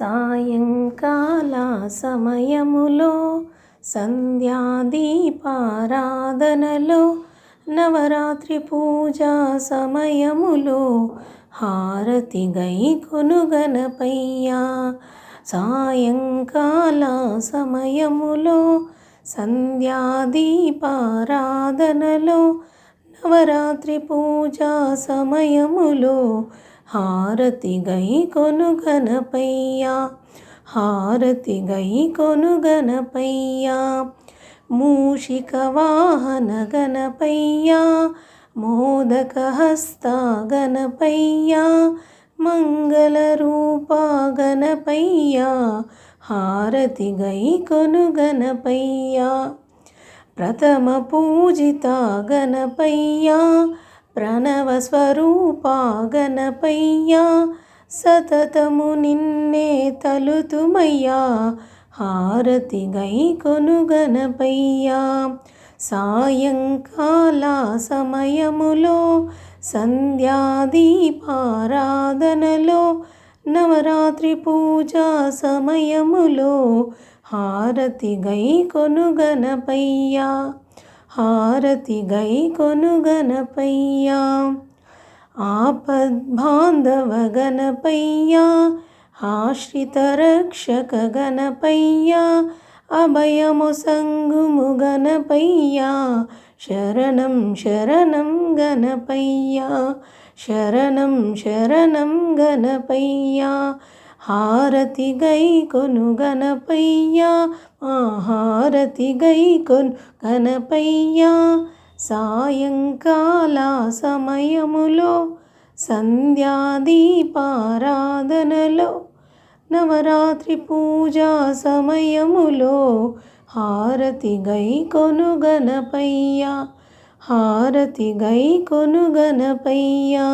సాయంకాల సమయములో సంధ్యాదీపారాధనలో నవరాత్రి పూజా సమయములో హారతి గై కొనుగనపయ్యా సాయంకాల సమయములో సంధ్యాదీపారాధనలో నవరాత్రి పూజా సమయములో హారతి గై కొనుగనపయ్యా హారతి గై కొనుగనపయ్యా మూషిక వాహన గణపయ్యా. మోదక హస్త గణపయ్యా. మంగళరూప గణపయ్యా. హారతి గై కొనుగనపయ్యా ప్రథమ పూజిత గణపయ్యా. ప్రణవ గణపయ్యా సతతము నిన్నే తలుతుమయ్యా హారతి గై కొనుగనపయ్యా సాయంకాల సమయములో సంధ్యాదీపారాధనలో నవరాత్రి పూజా సమయములో హారతి గై కొనుగనపయ్యా గై కొనుగనపయ్యా ఆపద్బాంధవ గణపయ్యా ఆశ్రిత రక్షక గణపయ్యా అభయము సంగుము గణపయ్యా శరణం శరణం గణపయ్యా శరణం శరణం గణపయ్యా హారతి గై కొను గణపయ్యా మా హారతి గై కొను గణపయ్యా. సాయంకాల సమయములో సంధ్యాదీపారాధనలో నవరాత్రి పూజా సమయములో హారతి గై కొను గణపయ్యా హారతి గై కొను గణపయ్యా.